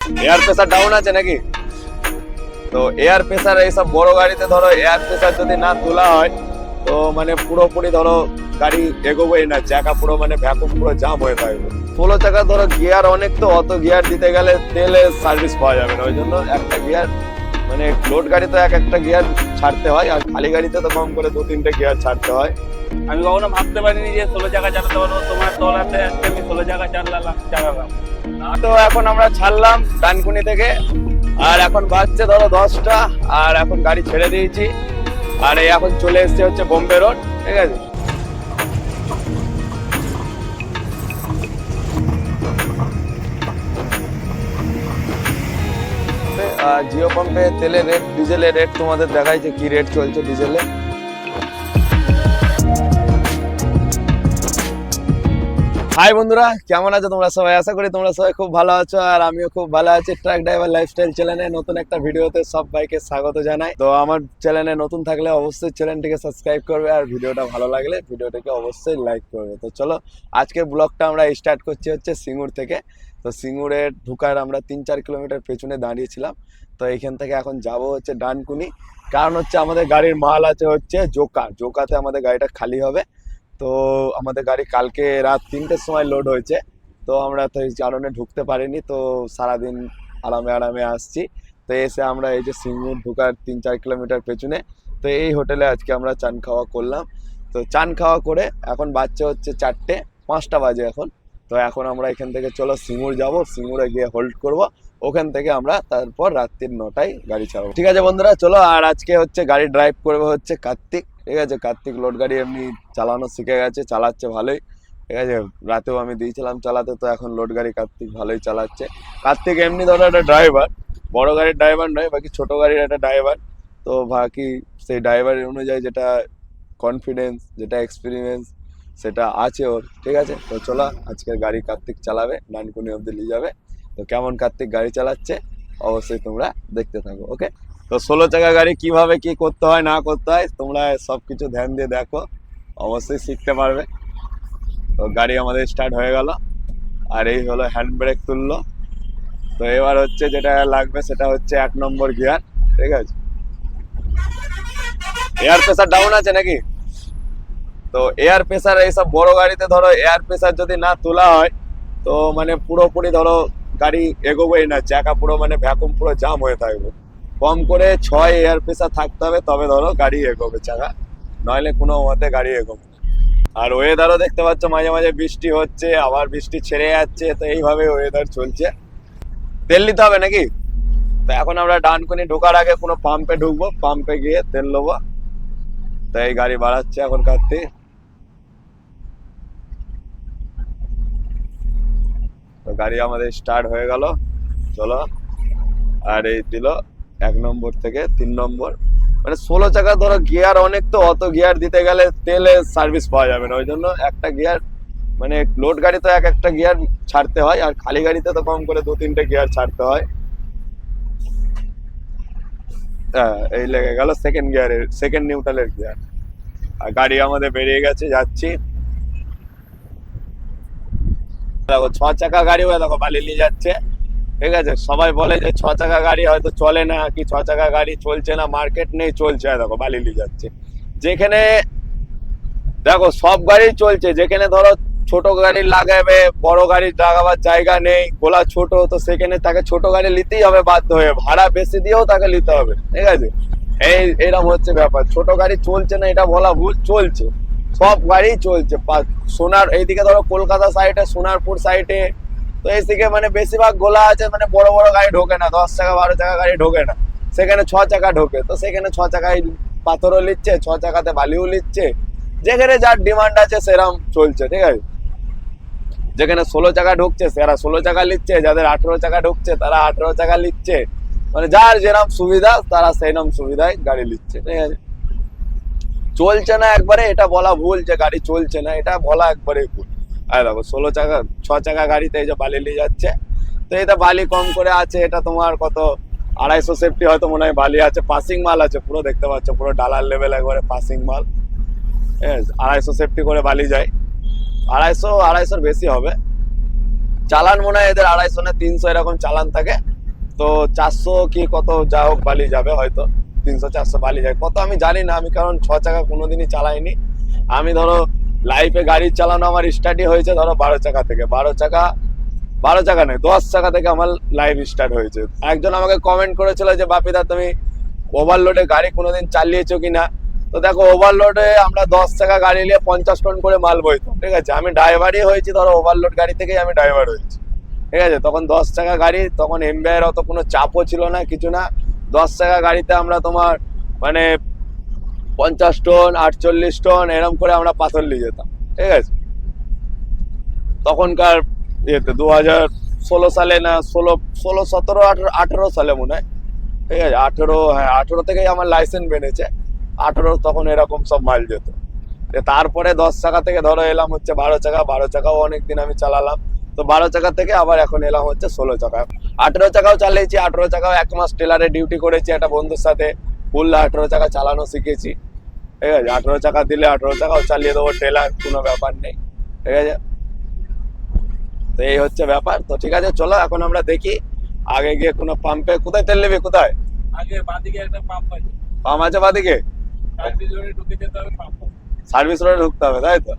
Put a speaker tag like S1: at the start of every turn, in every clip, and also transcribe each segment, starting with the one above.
S1: Air pressure down আছে নাকি? তো এয়ার প্রেসার এইসব বড় গাড়িতে ধরো এয়ার প্রেসার যদি না তোলা হয়, তো মানে পুরোপুরি ধরো গাড়ি এগোবেই না, চাকা পুরো মানে ভ্যাকুম পুরো জাম হয়ে থাকবে। ষোলো চাকা ধরো গিয়ার অনেক তো, অত গিয়ার দিতে গেলে তেলে সার্ভিস পাওয়া যাবে না, ওই জন্য একটা গিয়ার মানে লোড গাড়িতে এক একটা গিয়ার ছাড়তে হয় আর খালি গাড়িতে তো কম করে দু তিনটে গিয়ার ছাড়তে হয়।
S2: আমি কখনো ভাবতে পারিনি যে ষোলো চাকা চালাতে পারব তোমার তলাতে আজকে আমি ষোলো চাকা চালালাম চালালাম।
S1: তো এখন আমরা ছাড়লাম ডানকুনি থেকে আর এখন বাজছে ধরো দশটা আর এখন গাড়ি ছেড়ে দিয়েছি। আর এই এখন চলে এসছে হচ্ছে বোম্বে রোড ঠিক আছে? জিও পাম্পে তেলের রেট ডিজেলের রেট তোমাদের দেখাইছে কি রেট চলছে ডিজেলে হাই বন্ধুরা, কেমন আছো তোমরা সবাই? আশা করি তোমরা সবাই খুব ভালো আছো আর আমিও খুব ভালো আছি। ট্রাক ড্রাইভার লাইফস্টাইল চ্যানেলে নতুন একটা ভিডিওতে সব বাইকে স্বাগত জানাই। তো আমার চ্যানেলে নতুন থাকলে অবশ্যই চ্যানেলটিকে সাবস্ক্রাইব করবে আর ভিডিওটা ভালো লাগলে ভিডিওটাকে অবশ্যই লাইক করবে। তো চলো, আজকের ব্লগটা আমরা স্টার্ট করছি হচ্ছে সিঙ্গুর থেকে। তো সিঙ্গুরে ঢুকার আমরা তিন চার কিলোমিটার পেছনে দাঁড়িয়েছিলাম। তো এইখান থেকে এখন যাব হচ্ছে ডানকুনি। কারণ হচ্ছে আমাদের গাড়ির মাল আছে হচ্ছে জোকা জোকাতে আমাদের গাড়িটা খালি হবে। তো আমাদের গাড়ি কালকে রাত তিনটের সময় লোড হয়েছে। তো আমরা তো এই কারণে ঢুকতে পারিনি, তো সারাদিন আরামে আরামে আসছি। তো এসে আমরা এই যে সিঙ্গুর ঢুকার তিন চার কিলোমিটার পেছনে, তো এই হোটেলে আজকে আমরা চান খাওয়া করলাম। তো চান খাওয়া করে এখন বাচ্চা হচ্ছে চারটে, পাঁচটা বাজে এখন। তো এখন আমরা এখান থেকে চলো সিঙ্গুর যাব, সিঙ্গুরে গিয়ে হোল্ড করব। ওখান থেকে আমরা তারপর রাত্রির নটায় গাড়ি ছাড়বো। ঠিক আছে বন্ধুরা, চলো আর আজকে হচ্ছে গাড়ি ড্রাইভ করবে হচ্ছে কার্তিক। ঠিক আছে, কার্তিক লোড গাড়ি এমনি চালানো শিখে গেছে, চালাচ্ছে ভালোই। ঠিক আছে, রাতেও আমি দিয়েছিলাম চালাতে, তো এখন লোড গাড়ি কার্তিক ভালোই চালাচ্ছে। কার্তিক এমনি ধরো একটা ড্রাইভার বড় গাড়ির ড্রাইভার নয়, বাকি ছোট গাড়ির একটা ড্রাইভার তো বাকি সেই ড্রাইভারের অনুযায়ী যেটা কনফিডেন্স যেটা এক্সপিরিয়েন্স সেটা আছে ওর। ঠিক আছে, তো চলো আজকের গাড়ি কার্তিক চালাবে নানকুনি অব্দি নিয়ে যাবে। তো কেমন কার্তিক গাড়ি চালাচ্ছে, অবশ্যই তোমরা দেখতে থাকো ওকে তো ষোলো চাকা গাড়ি কীভাবে কি করতে হয়, না করতে হয়, তোমরা সব কিছু ধ্যান দিয়ে দেখো। অবশ্যই শিখতে পারবে। তো গাড়ি আমাদের স্টার্ট হয়ে গেল। আর এই হলো হ্যান্ড ব্রেক তুললো। তো এবার হচ্ছে যেটা লাগবে সেটা হচ্ছে এক নম্বর গিয়ার ঠিক আছে? এয়ার প্রেসার ডাউন আছে নাকি? তো এয়ার প্রেসার এইসব বড় গাড়িতে ধরো এয়ার প্রেসার যদি না তোলা হয়, তো মানে পুরোপুরি ধরো গাড়ি এগোবেই না, চাকা পুরো মানে ভ্যাকুম পুরো জাম হয়ে থাকবে। কম করে ছয় এয়ার প্রেসার থাকতে হবে, তবে ধরো গাড়ি এগোবে চাকা। নইলে কোনো মতে গাড়ি এগোবে। আর ওয়েদারও দেখতে পাচ্ছ, মাঝে মাঝে বৃষ্টি হচ্ছে, আবার বৃষ্টি ছেড়ে যাচ্ছে, তো এইভাবে ওয়েদার চলছে। তেল নিতে হবে নাকি? তো এখন আমরা ডানকুনি ঢোকার আগে কোনো পাম্পে ঢুকবো পাম্পে গিয়ে তেল নেব। তো এই গাড়ি বাড়াচ্ছে এখন কার্তিক তো গাড়ি আমাদের স্টার্ট হয়ে গেল। চলো, আর এই দিল। এক নম্বর থেকে তিন নম্বর। মানে ষোলো চাকা ধরো গিয়ার অনেক তো, অত গিয়ার দিতে গেলে তেলে সার্ভিস পাওয়া যাবে না। ওই জন্য একটা গিয়ার মানে লোড গাড়ি তো এক একটা গিয়ার ছাড়তে হয়, আর খালি গাড়িতে তো কম করে দু তিনটে গিয়ার ছাড়তে হয়। হ্যাঁ এই লেগে গেল সেকেন্ড গিয়ারের সেকেন্ড নিউট্রালের গিয়ার আর গাড়ি আমাদের বেরিয়ে গেছে, যাচ্ছি। দেখো, ছ চাকা গাড়ি হয়ে দেখো, বালি নিয়ে যাচ্ছে। ঠিক আছে? সবাই বলে যে ছ চাকা গাড়ি হয়তো চলে না, কি ছ চাকা গাড়ি চলছে না মার্কেট নেই, চলছে দেখো, বালি নিয়ে যাচ্ছে। যেখানে, দেখো, সব গাড়ি চলছে, যেখানে ধরো ছোট গাড়ি লাগাবে, বড় গাড়ি লাগাবার জায়গা নেই, গোলা ছোট, তো সেখানে তাকে ছোট গাড়ি নিতেই হবে বাধ্য হয়ে, ভাড়া বেশি দিয়েও তাকে নিতে হবে, ঠিক আছে? এই এরকম হচ্ছে ব্যাপার, ছোট গাড়ি চলছে না, এটা বলা ভুল, চলছে। সব গাড়ি চলছে সোনার, এইদিকে ধরো কলকাতা সাইডে সোনারপুর সাইডে তো এইদিকে মানে বেশিরভাগ গোলা আছে মানে বড় বড় গাড়ি ঢোকে না, দশ চাকা, বারো চাকা গাড়ি ঢোকে না। সেখানে ছ চাকা ঢোকে, তো সেখানে ছ চাকায় পাথরও নিচ্ছে ছ চাকাতে বালিও নিচ্ছে যেখানে যার ডিমান্ড আছে সেরকম চলছে, ঠিক আছে? যেখানে ষোলো চাকা ঢুকছে তারা ষোলো চাকা নিচ্ছে যাদের আঠেরো চাকা ঢুকছে, তারা আঠেরো চাকা নিচ্ছে মানে যার যেরকম সুবিধা, তারা সেইরকম সুবিধায় গাড়ি নিচ্ছে ঠিক আছে? চলছে না একবারে, এটা বলা ভুল যে গাড়ি চলছে না, এটা বলা একবারে ভুল। আর দেখো, ষোলো চাকা ছ চাকা গাড়িতে এই যে বালি নিয়ে যাচ্ছে। তো এটা বালি কম করে আছে, এটা তোমার কত? আড়াইশো সেফটি হয়তো মনে হয় বালি আছে পাসিং মাল আছে, পুরো দেখতে পাচ্ছ, পুরো ডালার লেভেল একবারে পাসিং মাল। আড়াইশো সেফটি করে বালি যায়। আড়াইশো, আড়াইশোর বেশি হবে। চালান মনে হয় এদের আড়াইশো না তিনশো এরকম চালান থাকে। তো চারশো কি কত যা হোক বালি যাবে হয়তো। তিনশো, চারশো বালি যায়। কত আমি জানি না, আমি কারণ ছ চাকা কোনোদিনই চালাইনি। আমি ধরো লাইফে গাড়ি চালানো আমার স্টার্টই হয়েছে, ধরো বারো চাকা থেকে। বারো চাকা বারো চাকা নয়, দশ চাকা থেকে আমার লাইফ স্টার্ট হয়েছে। একজন আমাকে কমেন্ট করেছিল যে, বাপিদা, তুমি ওভারলোডে গাড়ি কোনোদিন চালিয়েছো কি না তো দেখো ওভারলোডে আমরা দশ চাকা গাড়ি নিয়ে পঞ্চাশ টন করে মাল বইতাম ঠিক আছে? আমি ড্রাইভারই হয়েছি, ধরো ওভারলোড গাড়ি থেকেই আমি ড্রাইভার হয়েছি, ঠিক আছে? তখন দশ চাকা গাড়ি, তখন এমবিআইয়ের অত কোনো চাপও ছিল না, কিছু না। দশ চাকা গাড়িতে আমরা তোমার মানে পঞ্চাশ টন, আটচল্লিশ টন, এরম করে আমরা পাথর নিয়ে যেতাম। ঠিক আছে? তখনকার ইয়েতে দু হাজার ষোলো সালে না, ষোলো ষোলো, সতেরো, আঠেরো আঠেরো সালে মনে হয়। ঠিক আছে? আঠেরো হ্যাঁ আঠেরো থেকেই আমার লাইসেন্স বেড়েছে। আঠেরো তখন এরকম সব মাল যেত। তারপরে দশ চাকা থেকে ধরো এলাম হচ্ছে বারো চাকা, বারো চাকাও অনেকদিন আমি চালালাম। তো বারো চাকা থেকে আবার এখন এলাম হচ্ছে ষোলো চাকা। আঠেরো চাকাও চালিয়েছি, আঠেরো চাকাও এক মাস টেলারে ডিউটি করেছি একটা বন্ধুর সাথে। ফুল আঠেরো চাকা চালানো শিখেছি। ঠিক আছে? আঠেরো চাকা দিলে আঠেরো চাকাও চালিয়ে দেবো টেলার কোনো ব্যাপার নেই। ঠিক আছে? তো এই হচ্ছে ব্যাপার। তো ঠিক আছে চলো এখন আমরা দেখি আগে গিয়ে কোনো পাম্পে কোথায় তেল নেবে? কোথায়?
S2: আগে বাঁদিকে একটা পাম্প আছে।
S1: পাম্প আছে বাদিকে?
S2: সার্ভিস রোডে ঢুকে যেতে হবে পাম্প
S1: সার্ভিস রোডে ঢুকতে হবে তাই তো?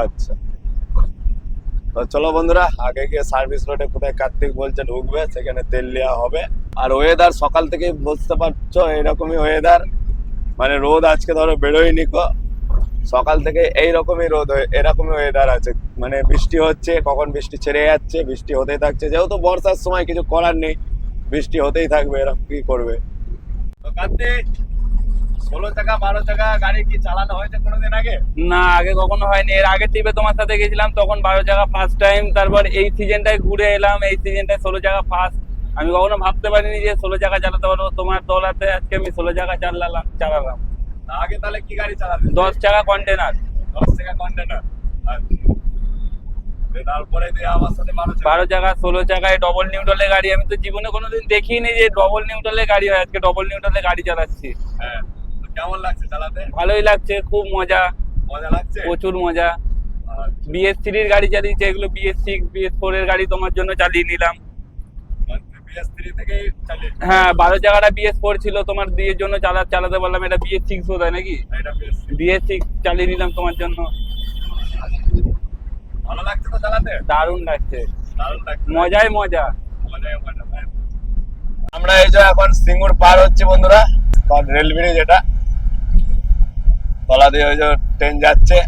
S1: আচ্ছা। তো চলো বন্ধুরা আগে গিয়ে সার্ভিস রোডে কোথায় কার্তিক বলছে ঢুকবে সেখানে তেল নেওয়া হবে। আর ওয়েদার সকাল থেকেই বুঝতে পারছ এরকমই ওয়েদার মানে রোদ আজকে ধরো বেরোয়নি সকাল থেকে এইরকমই রোদ হয়ে এরকমই ওয়েদার আছে। মানে বৃষ্টি হচ্ছে, কখন বৃষ্টি ছেড়ে যাচ্ছে, বৃষ্টি হতেই থাকছে। যেহেতু বর্ষার সময় কিছু করার নেই, বৃষ্টি হতেই থাকবে এরকম কি করবে? ষোলো চাকা, বারো চাকা গাড়ি কি চালানো হয়েছে কোনোদিন আগে?
S2: না, আগে কখনো হয়নি। এর আগে ট্রিপে তোমার সাথে গেছিলাম, তখন বারো জায়গা ফার্স্ট টাইম তারপর এই সিজনটায় ঘুরে এলাম, এই সিজনটায় ষোলো জায়গা ফার্স্ট আমি কখনো ভাবতে পারিনি যে ষোলো জায়গা চালাতে পারব। তোমার দৌলাতে আজকে আমি ষোলো জায়গা চালালাম চালালাম।
S1: আগে তাহলে কি গাড়ি চালাবে?
S2: দশ টাকা কন্টেনার
S1: দশ টাকা কন্টেনার তারপরে আমার সাথে বারো
S2: জায়গা ষোলো জায়গায় ডবল নিউট্রালের গাড়ি আমি তো জীবনে কোনোদিন দেখিনি যে ডবল নিউট্রালের গাড়ি হয়। আজকে ডবল নিউট্রালের গাড়ি চালাচ্ছি।
S1: হ্যাঁ কেমন লাগছে চালাতে?
S2: ভালোই লাগছে খুব মজা।
S1: মজা লাগছে?
S2: প্রচুর মজা।
S1: আচ্ছা,
S2: বিএস থ্রির গাড়ি চালিয়েছে এগুলো বিএস সিক্স বিএস ফোর এর গাড়ি তোমার জন্য চালিয়ে নিলাম
S1: মানে BS3 থেকেই চালিয়ে
S2: হ্যাঁ বারো জায়গাটা বিএস ফোর ছিল তোমার বিয়ের জন্য চালা চালাতে বললাম এটা বিএস সিক্স বোধ হয় নাকি?
S1: এটা BS3
S2: বিএস সিক্স চালিয়ে নিলাম তোমার জন্য।
S1: ভালো লাগছে তো চালাতে?
S2: দারুণ লাগছে। মজাই মজা?
S1: আমরা এই যে এখন সিঙ্গুর পার হচ্ছে বন্ধুরা রেল ব্রিজ এটা। তলা দিয়ে ওই যে ট্রেন যাচ্ছে।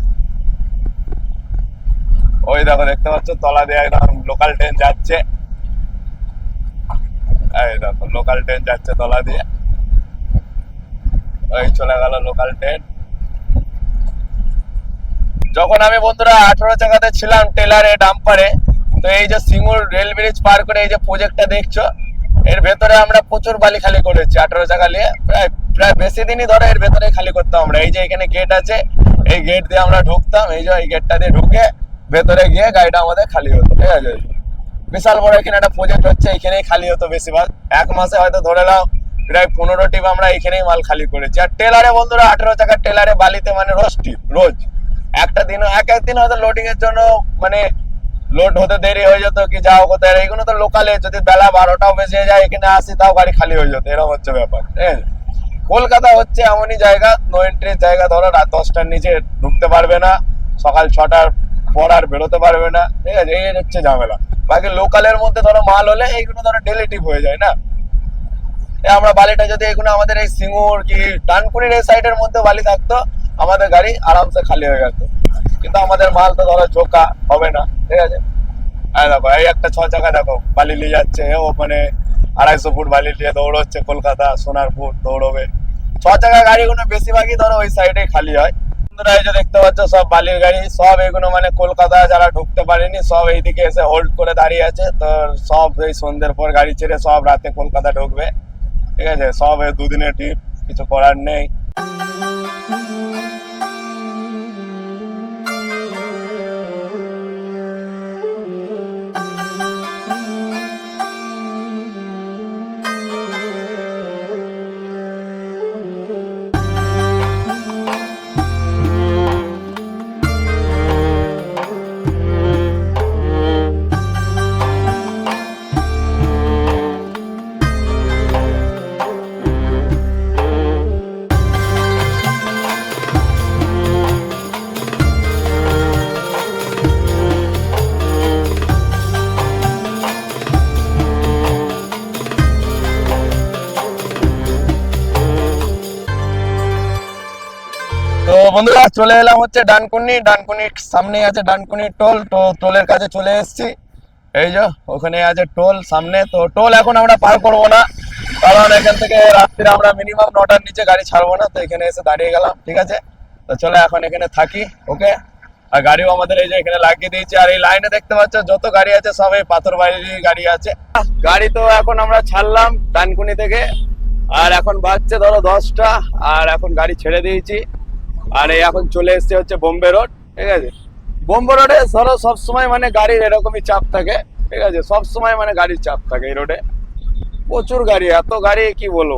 S1: ওই দেখো দেখতে পাচ্ছ তলা দিয়ে একদম লোকাল ট্রেন যাচ্ছে। এই দেখো লোকাল ট্রেন যাচ্ছে তলা দিয়ে। ওই চলে গেল লোকাল ট্রেন যখন আমি বন্ধুরা আঠারো চাকাতে ছিলাম টেলারে ডাম্পারে তো এই যে সিঙ্গুর রেল ব্রিজ পার করে এই যে প্রজেক্টটা দেখছ, এর ভেতরে আমরা প্রচুর বালি খালি করেছি আঠারো চাকা নিয়ে। প্রায় প্রায় বেশি দিনই ধরে এর ভেতরে খালি করতাম আমরা। এই যে এখানে গেট আছে, এই গেট দিয়ে আমরা ঢুকতাম, এই যে এই গেটটা দিয়ে ঢুকে ভেতরে গিয়ে গাড়িটা আমাদের খালি হতো। ঠিক আছে? বিশাল বড় এখানে একটা প্রজেক্ট হচ্ছে, এখানেই খালি হতো বেশিরভাগ। এক মাসে হয়তো ধরে নাও, প্রায় পনেরো টিপ আমরা এখানেই মাল খালি করেছি। আর টেলারে বন্ধুরা, আঠেরো চাকার টেলারে বালিতে মানে রোজ টিপ রোজ। একটা দিন এক একদিন হয়তো লোডিং এর জন্য মানে লোড হতে দেরি হয়ে যেত কি যাও কোথায় এইগুলো তো লোকালে যদি বেলা বারোটাও বেজে যায়, এখানে আসি, তাও গাড়ি খালি হয়ে যেত, এরকম হচ্ছে ব্যাপার আছে? কলকাতা হচ্ছে এমনই জায়গা নো এন্ট্রির জায়গা, ধরো রাত দশটার নিচে ঢুকতে পারবে না, সকাল ছটার পর আর বেরোতে পারবে না, ঠিক আছে, এই হচ্ছে ঝামেলা। বাকি লোকালের মধ্যে ধরো মাল হলে এইগুলো ধরো ডেলি টিপ হয়ে যায়, না? আমরা বালিটা যদি এগুলো আমাদের এই সিঙ্গুর কি ডানকুনির এই সাইডের মধ্যে বালি থাকতো, আমাদের গাড়ি আরামসে খালি হয়ে যেত কিন্তু আমাদের মাল তো ধরো চোকা হবে না, ঠিক আছে? এই দেখো, এই একটা ছ চাকা দেখো, বালি নিয়ে যাচ্ছে ও মানে আড়াইশো ফুট বালি নিয়ে দৌড়চ্ছে কলকাতা, সোনারপুর, দৌড়বে। ছ চাকা গাড়িগুলো বেশিরভাগই ধরো ওই সাইডে খালি হয়। বন্ধুরা, এই যে দেখতে পাচ্ছ, সব বালির গাড়ি, সব এগুলো মানে কলকাতা যারা ঢুকতে পারেনি, সব এইদিকে এসে হোল্ড করে দাঁড়িয়ে আছে। তো সব এই সন্ধ্যের পর গাড়ি ছেড়ে সব রাতে কলকাতা ঢুকবে। ঠিক আছে? সব দুদিনের ট্রিপ কিছু করার নেই। চলে এলাম হচ্ছে ডানকুনি, ডানকুনির সামনেই আছে ডানকুনি টোল, তো টোলের কাছে চলে এসেছি। এই যে ওখানে আছে টোল, সামনে। তো টোল এখন আমরা পার করব না, কারণ এখান থেকে রাত্রিরে আমরা মিনিমাম নটার নিচে গাড়ি ছাড়বো না, তো এখানে এসে দাঁড়িয়ে গেলাম, ঠিক আছে? তো চলো এখন এখানে থাকি, ওকে? আর গাড়িও আমাদের এই যে এখানে লাগিয়ে দিয়েছে, আর এই লাইনে দেখতে পাচ্ছ, যত গাড়ি আছে সব এই পাথর বাড়ির গাড়ি আছে। গাড়ি তো এখন আমরা ছাড়লাম ডানকুনি থেকে, আর এখন বাজছে ধরো দশটা, আর এখন গাড়ি ছেড়ে দিয়েছি। আর এই এখন চলে এসছে হচ্ছে বোম্বে রোড, ঠিক আছে? বোম্বে রোডে ধরো সবসময় মানে গাড়ির এরকমই চাপ থাকে, ঠিক আছে? সবসময় মানে গাড়ির চাপ থাকে এই রোডে। প্রচুর গাড়ি, এত গাড়ি কি বলব?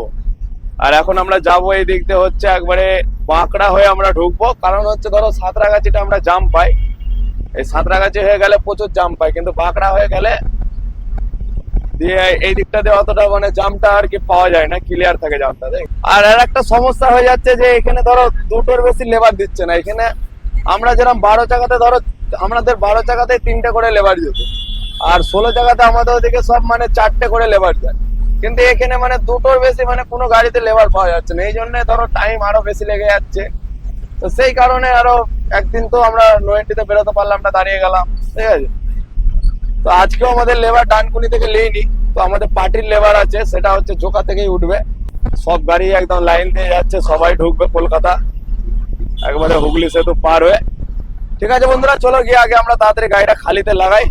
S1: আর এখন আমরা যাব এই দিক দিয়ে হচ্ছে একবারে বাঁকড়া হয়ে আমরা ঢুকবো, কারণ হচ্ছে ধরো সাঁতরাগাছিটা আমরা জাম পাই। এই সাঁতরাগাছি হয়ে গেলে প্রচুর জাম পাই, কিন্তু বাঁকড়া হয়ে গেলে দিয়ে এই দিকটা দিয়ে অতটা মানে জামটা আর কি পাওয়া যায় না ক্লিয়ার থাকে জামটা আর আর একটা সমস্যা হয়ে যাচ্ছে যে এখানে ধরো দুটোর বেশি লেবার দিচ্ছে না, এখানে আমরা যেরকম বারো চাকাতে ধরো আমাদের বারো চাকাতে তিনটে করে লেবার যেত আর ষোলো চাকাতে আমাদের ওদিকে সব মানে চারটে করে লেবার যায় কিন্তু এখানে মানে দুটোর বেশি মানে কোনো গাড়িতে লেবার পাওয়া যাচ্ছে না, এই জন্য ধরো টাইম আরও বেশি লেগে যাচ্ছে। তো সেই কারণে আরও একদিন তো আমরা নোয়েন্টিতে বেরোতে পারলাম না, দাঁড়িয়ে গেলাম, ঠিক আছে? তো আজকেও আমাদের লেবার ডানকুনি থেকে লেইনি, তো আমাদের পার্টির লেবার আছে, সেটা হচ্ছে জোকা থেকেই উঠবে। সব গাড়ি একদম লাইন দিয়ে যাচ্ছে, সবাই ঢুকবে কলকাতা। একবারে হুগলি সেতু পার হয়ে। ঠিক আছে বন্ধুরা, চলো গিয়ে আগে আমরা তাড়াতাড়ি গাড়িটা খালিতে লাগাই।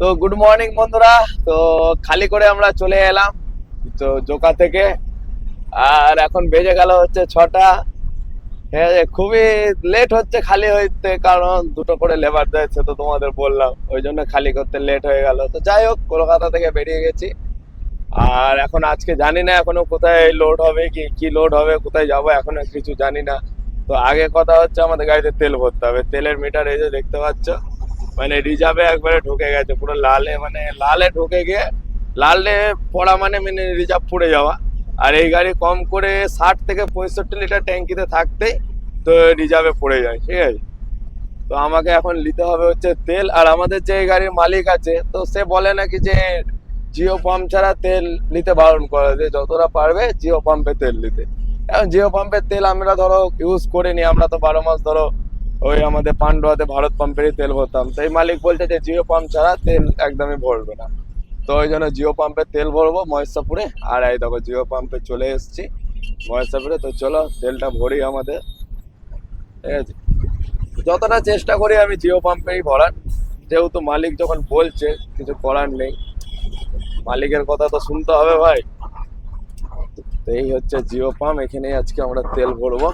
S1: তো গুড মর্নিং বন্ধুরা। তো খালি করে আমরা চলে এলাম তো জোকা থেকে। আর এখন বেজে গেল হচ্ছে ছটা। হ্যাঁ খুবই লেট হচ্ছে খালি হইতে, কারণ দুটো করে লেবার দিয়েছে তো তোমাদের বললাম। ওই জন্য খালি করতে লেট হয়ে গেল। তো যাই হোক, কলকাতা থেকে বেরিয়ে গেছি। আর এখন আজকে জানি না এখনও কোথায় লোড হবে কি কি লোড হবে, কোথায় যাব, এখনও কিছু জানি না। তো আগে কথা হচ্ছে আমাদের গাড়িতে তেল ভরতে হবে। তেলের মিটার এই যে দেখতে পাচ্ছ। মানে রিজার্ভে একবারে ঢুকে গেছে, পুরো লালে মানে লালে ঢুকে গিয়ে, লালে পড়া মানে মানে রিজার্ভ পড়ে যাওয়া। আর এই গাড়ি কম করে ষাট থেকে পঁয়ষট্টি লিটার ট্যাঙ্কিতে থাকতেই তো রিজার্ভে পড়ে যায়, ঠিক আছে? তো আমাকে এখন নিতে হবে হচ্ছে তেল, আর আমাদের যে গাড়ির মালিক আছে, তো সে বলে নাকি যে জিও পাম্প ছাড়া তেল নিতে বারণ করে, যে যতটা পারবে জিও পাম্পে তেল নিতে। এখন জিও পাম্পের তেল আমরা ধরো ইউজ করিনি, আমরা তো বারো মাস ধরো ওই আমাদের পান্ডুয়াতে ভারত পাম্পেরই তেল ভরতাম। তো এই মালিক বলছে যে জিও পাম্প ছাড়া তেল একদমই ভরবে না। তো ওই জন্য জিও পাম্পে তেল ভরবো মহেশাপুরে। আর এই দেখো জিও পাম্পে চলে এসেছি মহেশাপুরে। তো চলো তেলটা ভরি আমাদের। ঠিক আছে? যতটা চেষ্টা করি আমি জিও পাম্পেই ভরার। যেহেতু মালিক যখন বলছে, কিছু করার নেই। মালিকের কথা তো শুনতে হবে ভাই। তো এই হচ্ছে জিও পাম্প এখানেই আজকে আমরা তেল ভরবো।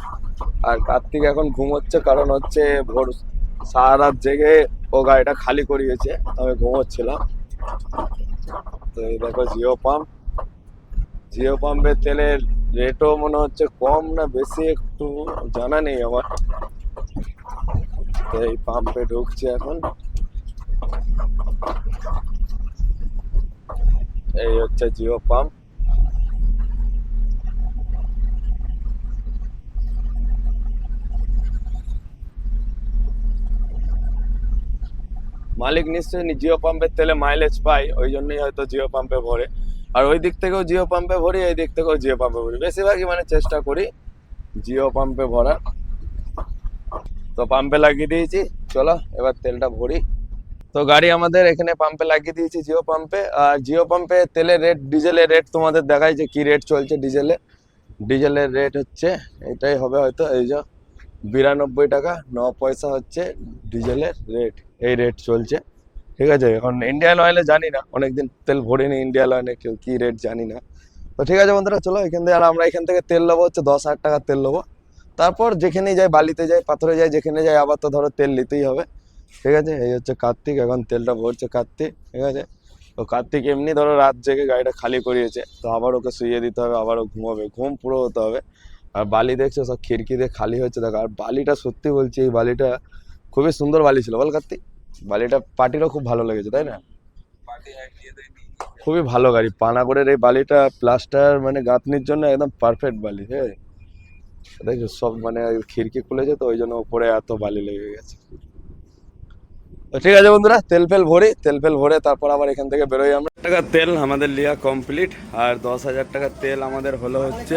S1: আর কার্তিক এখন ঘুমোচ্ছে, কারণ হচ্ছে ভোর সারা রাত জেগে ও গাড়িটা খালি করিয়েছে, আমি ঘুমোচ্ছিলাম। তো এই দেখো জিও পাম্প। জিও পাম্পের তেলের রেটও মনে হচ্ছে কম না বেশি একটু জানা নেই আমার। তো এই পাম্পে ঢুকছে এখন। এই হচ্ছে জিও পাম্প। মালিক নিশ্চয়ই জিও পাম্পের তেলে মাইলেজ পাই ওই জন্যই হয়তো জিও পাম্পে ভরে। আর ওই দিক থেকেও জিও পাম্পে ভরি, এই দিক থেকেও জিও পাম্পে ভরি। বেশিরভাগই মানে চেষ্টা করি জিও পাম্পে ভরা তো পাম্পে লাগিয়ে দিয়েছি, চলো এবার তেলটা ভরি। তো গাড়ি আমাদের এখানে পাম্পে লাগিয়ে দিয়েছি জিও পাম্পে। আর জিও পাম্পে তেলের রেট ডিজেলের রেট তোমাদের দেখাই যে কি রেট চলছে ডিজেলে। ডিজেলের রেট হচ্ছে, এটাই হবে হয়তো এই যে বিরানব্বই টাকা, ন পয়সা হচ্ছে ডিজেলের রেট এই রেট চলছে। ঠিক আছে? এখন ইন্ডিয়ান অয়েলে জানি না, অনেকদিন তেল ভরিনি ইন্ডিয়ান অয়েলে কেউ কি রেট জানি না। তো ঠিক আছে বন্ধুরা, চলো এখান থেকে আর আমরা এখান থেকে তেল নেব, হচ্ছে দশ হাজার টাকার তেল নেব। তারপর যেখানে যাই, বালিতে যাই, পাথরে যাই, যেখানে যাই, আবার তো ধরো তেল নিতেই হবে। ঠিক আছে? এই হচ্ছে কার্তিক, এখন তেলটা ভরছে কার্তিক। ঠিক আছে? তো কার্তিক এমনি ধরো রাত জেগে গাড়িটা খালি করিয়েছে, তো আবার ওকে শুইয়ে দিতে হবে আবারও ঘুমাবে, ঘুম পুরো হতে হবে। আর বালি দেখছ, সব খিড়কি দিয়ে খালি হয়েছে দেখো। আর বালিটা সত্যি বলছি, এই বালিটা খুবই সুন্দর বালি ছিল, বল কার্তিক? বালিটা পার্টিরও খুব ভালো লেগেছে তাই না? খুবই ভালো গাড়ি পানাগড়ের এই বালিটা প্লাস্টার মানে গাঁথনির জন্য একদম পারফেক্ট বালি হ্যাঁ? দেখছ সব মানে খিড়কি খুলেছে তো ওই জন্য উপরে এত বালি লেগে গেছে। তো ঠিক আছে বন্ধুরা তেল ফেল ভরি তেল ফেল ভরে তারপর আবার এখান থেকে বেরোই আমরা। টাকা তেল আমাদের লিয়া কমপ্লিট আর দশ হাজার টাকা তেল আমাদের হলো হচ্ছে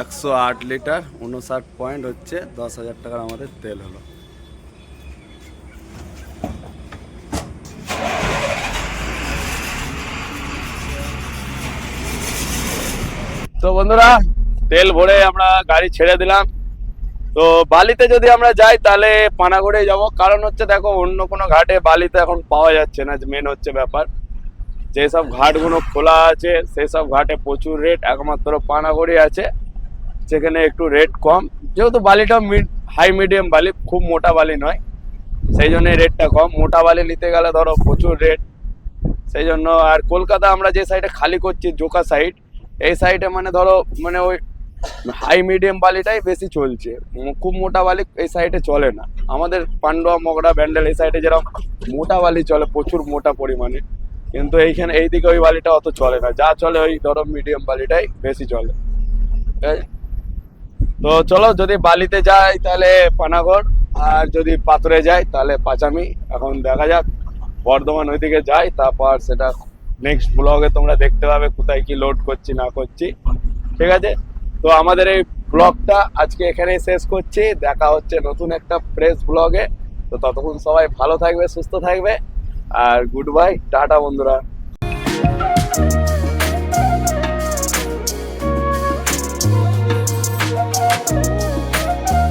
S1: একশো আট লিটার উনষাট পয়েন্ট হচ্ছে দশ হাজার টাকার আমাদের তেল হলো। তো বন্ধুরা, তেল ভরে আমরা গাড়ি ছেড়ে দিলাম। তো বালিতে যদি আমরা যাই, তাহলে পানাগড়ে যাব। কারণ হচ্ছে দেখো, অন্য কোনো ঘাটে বালিতে এখন পাওয়া যাচ্ছে না মেন হচ্ছে ব্যাপার। যেসব ঘাটগুলো খোলা আছে সেই সব ঘাটে প্রচুর রেট একমাত্র পানাগড়ি আছে। সেখানে একটু রেট কম। যেহেতু বালিটা মিড হাই মিডিয়াম বালি, খুব মোটা বালি নয়। সেই জন্য রেটটা কম। মোটা বালি নিতে গেলে ধরো প্রচুর রেট সেই জন্য আর কলকাতা আমরা যে সাইডে খালি করছি, জোকা সাইড এই সাইডে মানে ধরো মানে ওই হাই মিডিয়াম বালিটাই বেশি চলছে। খুব মোটা বালি এই সাইডে চলে না। আমাদের পান্ডুয়া মগড়া ব্যান্ডেল এই সাইডে যেরকম মোটা বালি চলে, প্রচুর মোটা পরিমাণে। কিন্তু এইখানে, এইদিকে ওই বালিটা অত চলে না। যা চলে ওই ধরো মিডিয়াম বালিটাই বেশি চলে? তো চলো, যদি বালিতে যাই তাহলে পানাগড়, আর যদি পাথরে যাই তাহলে পাচামি। এখন দেখা যাক, বর্ধমান ওইদিকে যাই, তারপর সেটা নেক্সট ব্লগে তোমরা দেখতে পাবে কোথায় কি লোড করছি, না করছি। ঠিক আছে? তো আমাদের এই ব্লগটা আজকে এখানেই শেষ করছি। দেখা হচ্ছে নতুন একটা ফ্রেশ ব্লগে তো ততক্ষণ সবাই ভালো থাকবে, সুস্থ থাকবে। আর গুড বাই টাটা বন্ধুরা।